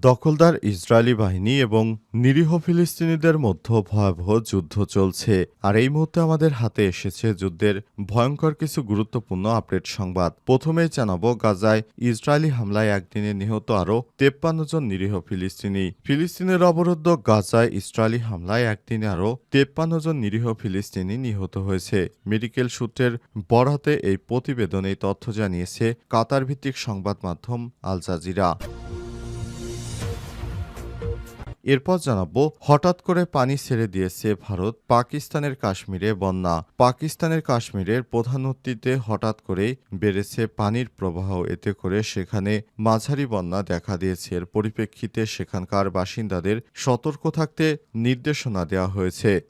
দখলদার ইসরায়েলি বাহিনী এবং নিরীহ ফিলিস্তিনিদের মধ্যে ভয়াবহ যুদ্ধ চলছে। আর এই মুহূর্তে আমাদের হাতে এসেছে যুদ্ধের ভয়ঙ্কর কিছু গুরুত্বপূর্ণ আপডেট সংবাদ। প্রথমেই জানাব, গাজায় ইসরায়েলি হামলায় একদিনে নিহত আরও তেপ্পান্ন জন নিরীহ ফিলিস্তিনি। ফিলিস্তিনের অবরুদ্ধ গাজায় ইসরায়েলি হামলায় একদিনে আরও তেপ্পান্ন জন নিরীহ ফিলিস্তিনি নিহত হয়েছে। মেডিকেল সূত্রের বরাতে এই প্রতিবেদনে তথ্য জানিয়েছে কাতার ভিত্তিক সংবাদ মাধ্যম আল জাজিরা। এরপর জানাব, হঠাৎ করে পানি ছেড়ে দিয়েছে ভারত, পাকিস্তানের কাশ্মীরে বন্যা। পাকিস্তানের কাশ্মীরের প্রধান নদীতে হঠাৎ করেই বেড়েছে পানির প্রবাহ। এতে করে সেখানে মাঝারি বন্যা দেখা দিয়েছে। এর পরিপ্রেক্ষিতে সেখানকার বাসিন্দাদের সতর্ক থাকতে নির্দেশনা দেওয়া হয়েছে।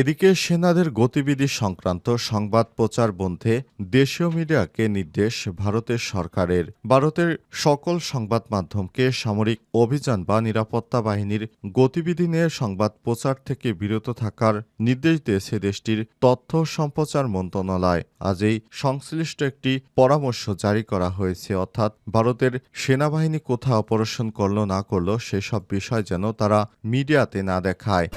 এদিকে সেনাদের গতিবিধি সংক্রান্ত সংবাদ প্রচার বন্ধে দেশীয় মিডিয়াকে নির্দেশ ভারতের সরকারের। ভারতের সকল সংবাদ মাধ্যমকে সামরিক অভিযান বা নিরাপত্তা বাহিনীর গতিবিধি নিয়ে সংবাদ প্রচার থেকে বিরত থাকার নির্দেশ দিয়েছে দেশটির তথ্য সম্প্রচার মন্ত্রণালয়। আজ এই সংশ্লিষ্ট একটি পরামর্শ জারি করা হয়েছে। অর্থাৎ ভারতের সেনাবাহিনী কোথায় অপারেশন করল না করল সেসব বিষয় যেন তারা মিডিয়াতে না দেখায়।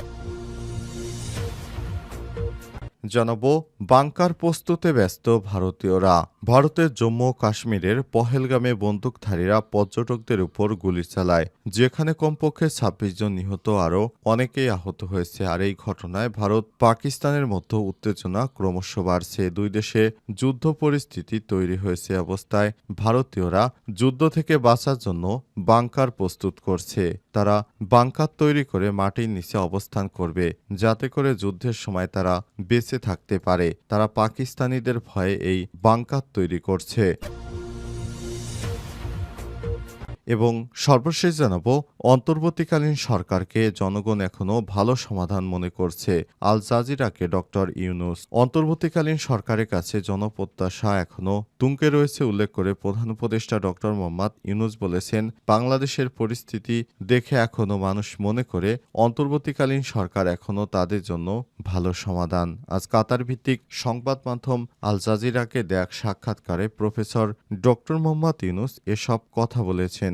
জানাব বাংকার প্রস্তুতে ব্যস্ত ভারতীয়রা। ভারতের জম্মু কাশ্মীরের পহেলগামে বন্দুকধারীরা পর্যটকদের উপর গুলি চালায়, যেখানে কমপক্ষে ছাব্বিশ জন নিহত আরও অনেকেই আহত হয়েছে। আর এই ঘটনায় ভারত পাকিস্তানের মধ্যে উত্তেজনা ক্রমশ বাড়ছে। দুই দেশে যুদ্ধ পরিস্থিতি তৈরি হয়েছে অবস্থায় ভারতীয়রা যুদ্ধ থেকে বাঁচার জন্য বাংকার প্রস্তুত করছে। তারা বাংকার তৈরি করে মাটির নিচে অবস্থান করবে, যাতে করে যুদ্ধের সময় তারা বেঁচে থাকতে পারে। তারা পাকিস্তানিদের ভয়ে এই বাংকার তৈরি করছে। এবং সর্বশেষ জানাব, অন্তর্বর্তীকালীন সরকারকে জনগণ এখনও ভালো সমাধান মনে করছে। আল জাজিরাকে ডক্টর ইউনুস, অন্তর্বর্তীকালীন সরকারের কাছে জনপ্রত্যাশা এখনও তুঙ্কে রয়েছে উল্লেখ করে প্রধান উপদেষ্টা ডক্টর মোহাম্মদ ইউনুস বলেছেন, বাংলাদেশের পরিস্থিতি দেখে এখনও মানুষ মনে করে অন্তর্বর্তীকালীন সরকার এখনও তাদের জন্য ভালো সমাধান। আজ কাতার ভিত্তিক সংবাদ মাধ্যম আল জাজিরাকে দেখ সাক্ষাৎকারে প্রফেসর ডক্টর মোহাম্মদ ইউনুস এসব কথা বলেছেন।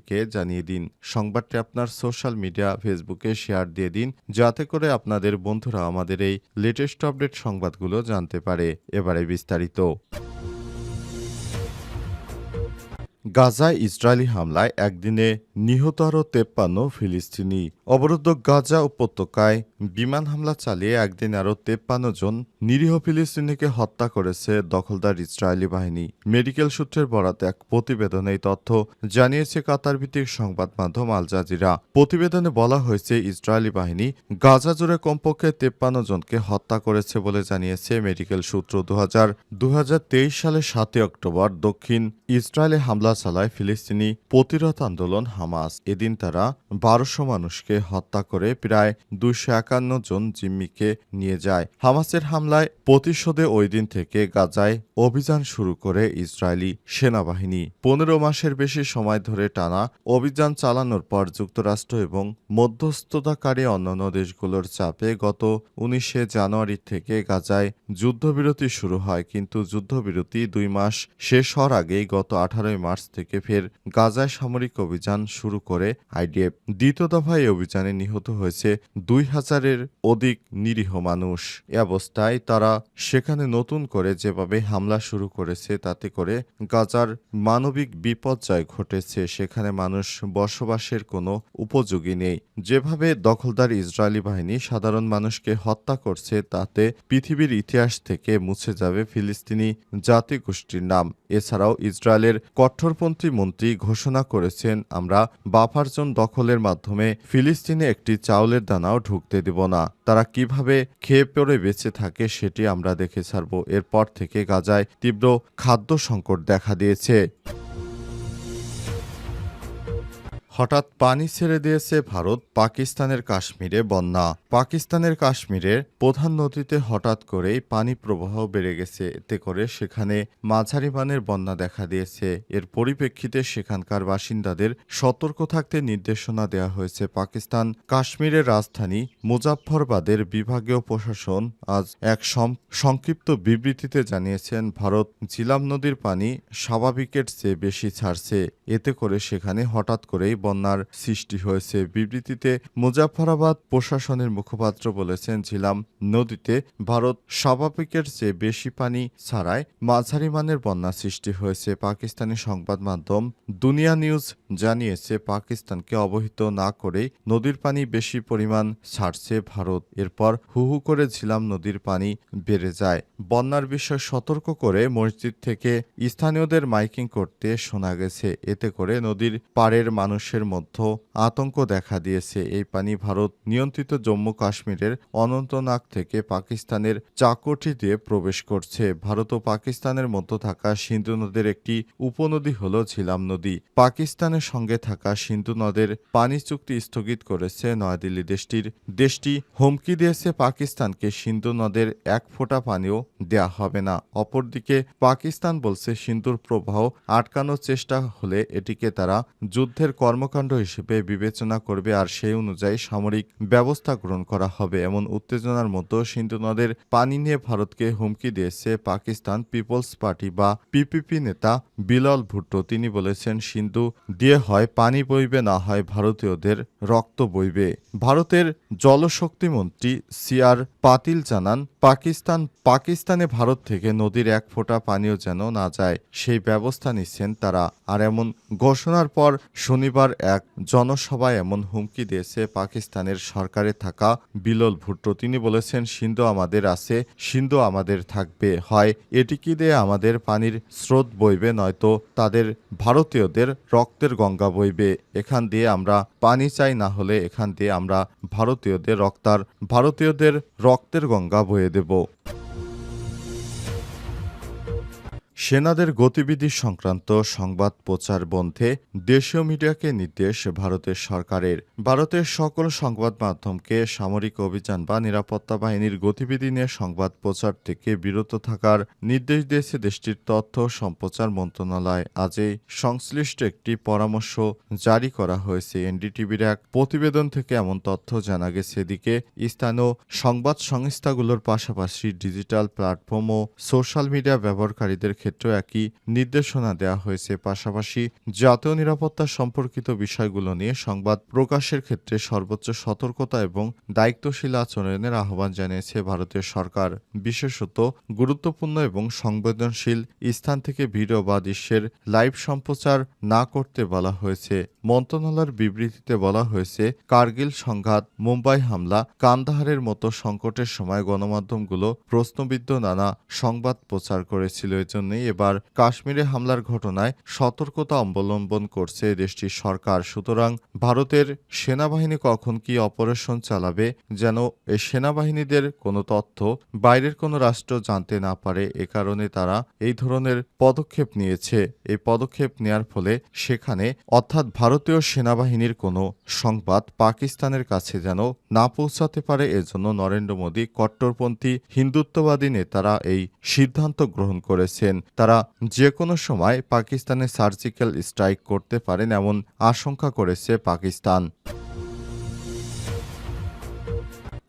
বিশ্ববাসীকে জানিয়ে দিন। সংবাদটি আপনার সোশ্যাল মিডিয়া, ফেসবুকে শেয়ার দিয়ে দিন, যাতে করে আপনাদের বন্ধুরা আমাদের এই লেটেস্ট আপডেট সংবাদগুলো জানতে পারে। এবারে বিস্তারিত। গাজায় ইসরায়েলি হামলায় একদিনে নিহত আরও তেপ্পান্ন ফিলিস্তিনি। অবরুদ্ধ গাজা উপত্যকায় বিমান হামলা চালিয়ে একদিন আরও তেপ্পান্ন জন নিরীহ ফিলিস্তিনিকে হত্যা করেছে দখলদার ইসরায়েলি বাহিনী। মেডিকেল সূত্রের বরাতে এক প্রতিবেদনে এই তথ্য জানিয়েছে কাতার ভিত্তিক সংবাদ মাধ্যম আল জাজিরা। প্রতিবেদনে বলা হয়েছে, ইসরায়েলি বাহিনী গাজা জুড়ে কমপক্ষে তেপ্পান্ন জনকে হত্যা করেছে বলে জানিয়েছে মেডিকেল সূত্র। দু সালের সাতই অক্টোবর দক্ষিণ ইসরায়েলে হামলা চালায় ফিলিস্তিনি প্রতিরোধ আন্দোলন হামাস। এদিন তারা বারোশো মানুষকে হত্যা করে প্রায় দুইশো একান্ন জন জিম্মিকে নিয়ে যায়। হামাসের হামলায় প্রতিশোধে ওই দিন থেকে গাজায় অভিযান শুরু করে ইসরায়েলি সেনাবাহিনী। পনেরো মাসের বেশি সময় ধরে টানা অভিযান চালানোর পর যুক্তরাষ্ট্র এবং মধ্যস্থতাকারী অন্যান্য দেশগুলোর চাপে গত উনিশে জানুয়ারি থেকে গাজায় যুদ্ধবিরতি শুরু হয়। কিন্তু যুদ্ধবিরতি দুই মাস শেষ হওয়ার আগেই গত আঠারোই মার্চ থেকে ফের গাজায় সামরিক অভিযান শুরু করে আইডিএফ। দ্বিতীয় দফায় অভিযানে নিহত হয়েছে দুই হাজারের অধিক নিরীহ মানুষ। এ অবস্থায় তারা সেখানে নতুন করে যেভাবে হামলা শুরু করেছে, তাতে করে গাজার মানবিক বিপর্যয় ঘটেছে। সেখানে মানুষ বসবাসের কোনো উপযোগী নেই। যেভাবে দখলদার ইসরায়েলি বাহিনী সাধারণ মানুষকে হত্যা করছে, তাতে পৃথিবীর ইতিহাস থেকে মুছে যাবে ফিলিস্তিনি জাতিগোষ্ঠীর নাম। এছাড়াও ইসরায়েলের কঠোর কট্টরপন্থী মন্ত্রী ঘোষণা করেছেন, আমরা বাফারজন দখলের মাধ্যমে ফিলিস্তিনে একটি চাউলের দানাও ঢুকতে দেব না। তারা কীভাবে খেয়ে পড়ে বেঁচে থাকে সেটি আমরা দেখে ছাড়ব। এরপর থেকে গাজায় তীব্র খাদ্য সংকট দেখা দিয়েছে। হঠাৎ পানি ছেড়ে দিয়েছে ভারত পাকিস্তানের কাশ্মীরে বন্যা। পাকিস্তানের কাশ্মীরের প্রধান নদীতে হঠাৎ করেই পানি প্রবাহ বেড়ে গেছে। এতে করে সেখানে মাঝারি মানের বন্যা দেখা দিয়েছে। এর পরিপ্রেক্ষিতে সেখানকার বাসিন্দাদের সতর্ক থাকতে নির্দেশনা দেওয়া হয়েছে পাকিস্তান। কাশ্মীরের রাজধানী মুজাফফরবাদের বিভাগীয় প্রশাসন আজ এক সংক্ষিপ্ত বিবৃতিতে জানিয়েছেন, ভারত ঝিলাম নদীর পানি স্বাভাবিকের চেয়ে বেশি ছাড়ছে। এতে করে সেখানে হঠাৎ করেই বন্যার সৃষ্টি হয়েছে। বিবৃতিতে মুজাফফরাবাদ প্রশাসনের মুখপাত্র বলেছেন, ঝিলাম নদীতে ভারত স্বাভাবিকের চেয়ে বেশি পানি ছাড়ায় মাঝারি মানের বন্যা সৃষ্টি হয়েছে। পাকিস্তানি সংবাদ মাধ্যম দুনিয়া নিউজ জানিয়েছে, পাকিস্তানকে অবহিত না করেই নদীর পানি বেশি পরিমাণ ছাড়ছে ভারত। এরপর হু হু করে ঝিলাম নদীর পানি বেড়ে যায়। বন্যার বিষয় সতর্ক করে মসজিদ থেকে স্থানীয়দের মাইকিং করতে শোনা গেছে। এতে করে নদীর পাড়ের মানুষের মধ্যে আতঙ্ক দেখা দিয়েছে। এই পানি ভারত নিয়ন্ত্রিত জম্মু কাশ্মীরের অনন্তনাগ থেকে পাকিস্তানের চাকটি দিয়ে প্রবেশ করছে। ভারত ও পাকিস্তানের মধ্যে থাকা সিন্ধু নদের একটি উপনদী হল ঝিলাম নদী। পাকিস্তানের সঙ্গে থাকা সিন্ধু নদের পানি চুক্তি স্থগিত করেছে নয়াদিল্লি দেশটির। দেশটি হুমকি দিয়েছে পাকিস্তানকে, সিন্ধু নদের এক ফোঁটা পানিও দেয়া হবে না। অপরদিকে পাকিস্তান বলছে, সিন্ধুর প্রবাহ আটকানোর চেষ্টা হলে এটিকে তারা যুদ্ধের কর্মকাণ্ড হিসেবে বিবেচনা করবে আর সেই অনুযায়ী সামরিক ব্যবস্থা গ্রহণ করা হবে। এমন উত্তেজনার মতো সিন্ধু নদের পানি নিয়ে ভারতকে হুমকি দিয়েছে পাকিস্তান পিপলস পার্টি বা পিপিপি নেতা বিলাল ভুট্টো। তিনি বলেছেন, সিন্ধু দিয়ে হয় পানি বইবে, না হয় ভারতীয়দের রক্ত বইবে। ভারতের জলশক্তি মন্ত্রী সিআর পাতিল জানান, পাকিস্তান, পাকিস্তানে ভারত থেকে নদীর এক ফোঁটা পানিও যেন না যায়, সেই ব্যবস্থা নিচ্ছেন তারা। আর এমন ঘোষণার পর শনিবার এক জনসভায় এমন হুমকি দিয়েছে পাকিস্তানের সরকারে থাকা বিলল ভুট্টো। তিনি বলেছেন, সিন্ধু আমাদের আছে, সিন্ধু আমাদের থাকবে। হয় এটিকে দিয়ে আমাদের পানির স্রোত বইবে? নয়তো তাদের ভারতীয়দের রক্তের গঙ্গা বইবে। এখান দিয়ে আমরা পানি চাই, না হলে এখান দিয়ে আমরা ভারতীয়দের রক্তার, ভারতীয়দের রক্তের গঙ্গা বয়ে দেব। সেনাদের গতিবিধি সংক্রান্ত সংবাদ প্রচার বন্ধে দেশীয় মিডিয়াকে নির্দেশ ভারতের সরকারের। ভারতের সকল সংবাদ মাধ্যমকে সামরিক অভিযান বা নিরাপত্তা বাহিনীর গতিবিধি নিয়ে সংবাদ প্রচার থেকে বিরত থাকার নির্দেশ দিয়েছে দেশটির তথ্য সম্প্রচার মন্ত্রণালয়। আজ এই সংশ্লিষ্ট একটি পরামর্শ জারি করা হয়েছে। এনডিটিভির এক প্রতিবেদন থেকে এমন তথ্য জানা গেছে। এদিকে স্থানীয় সংবাদ সংস্থাগুলোর পাশাপাশি ডিজিটাল প্ল্যাটফর্ম ও সোশ্যাল মিডিয়া ব্যবহারকারীদের ক্ষেত্রে একই নির্দেশনা দেওয়া হয়েছে। পাশাপাশি জাতীয় নিরাপত্তা সম্পর্কিত বিষয়গুলো নিয়ে সংবাদ প্রকাশের ক্ষেত্রে সর্বোচ্চ সতর্কতা এবং দায়িত্বশীল আচরণের আহ্বান জানিয়েছে ভারতীয় সরকার। বিশেষত গুরুত্বপূর্ণ এবং সংবেদনশীল স্থান থেকে ভিডিও বা দৃশ্যের লাইভ সম্প্রচার না করতে বলা হয়েছে। মন্ত্রণালয়ের বিবৃতিতে বলা হয়েছে, কার্গিল সংঘাত, মুম্বাই হামলা, কান্দাহারের মতো সংকটের সময় গণমাধ্যমগুলো প্রশ্নবিদ্ধ নানা সংবাদ প্রচার করেছিল। এজন্যই এবার কাশ্মীরে হামলার ঘটনায় সতর্কতা অবলম্বন করছে দেশটির সরকার। সুতরাং ভারতের সেনাবাহিনী কখন কি অপারেশন চালাবে, যেন এই সেনাবাহিনীদের কোনো তথ্য বাইরের কোনো রাষ্ট্র জানতে না পারে, এ কারণে তারা এই ধরনের পদক্ষেপ নিয়েছে। এই পদক্ষেপ নেয়ার ফলে সেখানে অর্থাৎ ভারতীয় সেনাবাহিনীর কোনো সংবাদ পাকিস্তানের কাছে যেন না পৌঁছাতে পারে, এজন্য নরেন্দ্র মোদী কট্টরপন্থী হিন্দুত্ববাদী নেতারা এই সিদ্ধান্ত গ্রহণ করেছেন। তারা যে কোনো সময় পাকিস্তানে সার্জিক্যাল স্ট্রাইক করতে পারেন এমন আশঙ্কা করেছে পাকিস্তান।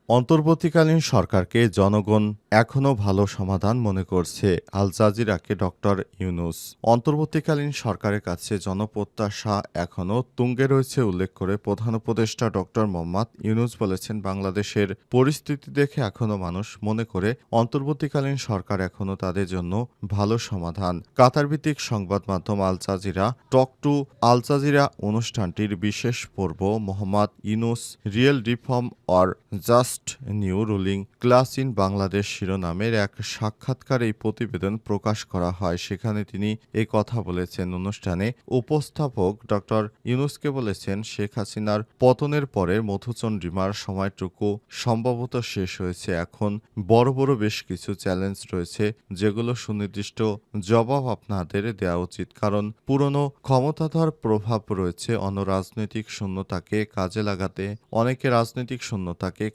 অন্তর্বর্তীকালীন সরকারকে জনগণ এখনও ভালো সমাধান মনে করছে আল জাজিরাকে ডক্টর ইউনুস। অন্তর্বর্তীকালীন সরকারের কাছে জনপ্রত্যাশা এখনও তুঙ্গে রয়েছে উল্লেখ করে প্রধান উপদেষ্টা ডক্টর মোহাম্মদ ইউনুস বলেছেন, বাংলাদেশের পরিস্থিতি দেখে এখনও মানুষ মনে করে অন্তর্বর্তীকালীন সরকার এখনও তাদের জন্য ভালো সমাধান। কাতার ভিত্তিক সংবাদ মাধ্যম Al Jazeera, talk to Al Jazeera অনুষ্ঠানটির বিশেষ পর্ব Muhammad Yunus, real reform or just new ruling class in Bangladesh শিরোনামের এক সাক্ষাৎকারে এই প্রতিবেদন প্রকাশ করা হয়। সেখানে তিনি এই কথা বলেছেন। অনুষ্ঠানে উপস্থাপক ডক্টর ইউনুসকে বলেছেন, শেখ হাসিনার পতনের পরে মধুচন্দ্রিমার সময়টুকু সম্ভবত শেষ হয়েছে। এখন বড় বড় বেশ কিছু চ্যালেঞ্জ রয়েছে, যেগুলো সুনির্দিষ্ট জবাব আপনাদের দেওয়া উচিত। কারণ পুরনো ক্ষমতাধর প্রভাব রয়েছে অনরাজনৈতিক শূন্যতাকে কাজে লাগাতে, অনেকে রাজনৈতিক শূন্যতাকে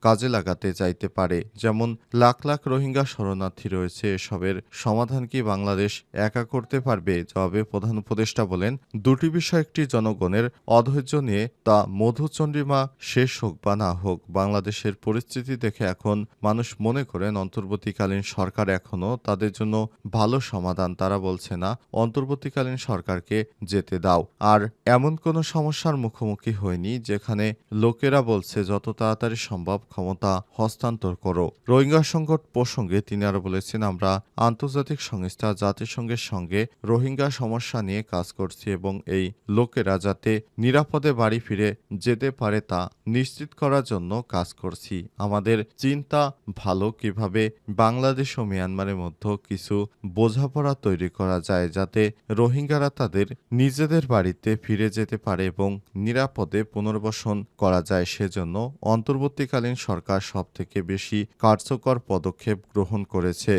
কাজে লাগাতে চাইতে পারে। যেমন লাখ লাখ রোহিঙ্গা শরণার্থী রয়েছে। এসবের সমাধান কি বাংলাদেশ একা করতে পারবে? জবাবে প্রধান উপদেষ্টা বলেন, দুটি বিষয় একটি জনগণের অধৈর্য নিয়ে, তা মধুচন্দ্রিমা শেষ হোক বা না হোক, বাংলাদেশের পরিস্থিতি দেখে এখন মানুষ মনে করেন অন্তর্বর্তীকালীন সরকার এখনও তাদের জন্য ভালো সমাধান, তারা বলছে না, অন্তর্বর্তীকালীন সরকারকে যেতে দাও। আর এমন কোনো সমস্যার মুখোমুখি হয়নি যেখানে লোকেরা বলছে, যত তাড়াতাড়ি সম্ভব ক্ষমতা হস্তান্তর করো। রোহিঙ্গা সংকট প্রসঙ্গে তিনি আরও বলেছেন, আমরা আন্তর্জাতিক সংস্থা জাতিসংঘের সঙ্গে রোহিঙ্গা সমস্যা নিয়ে কাজ করছি এবং এই লোকেরা যাতে নিরাপদে বাড়ি ফিরে যেতে পারে তা নিশ্চিত করার জন্য কাজ করছি। আমাদের চিন্তা ভালো কীভাবে বাংলাদেশ ও মিয়ানমারের মধ্যে কিছু বোঝাপড়া তৈরি করা যায় যাতে রোহিঙ্গারা তাদের নিজেদের বাড়িতে ফিরে যেতে পারে এবং নিরাপদে পুনর্বাসন করা যায় সেজন্য অন্তর্বর্তীকালীন সরকার সবথেকে বেশি কার্যকর পদক্ষেপ গ্রহণ করেছে।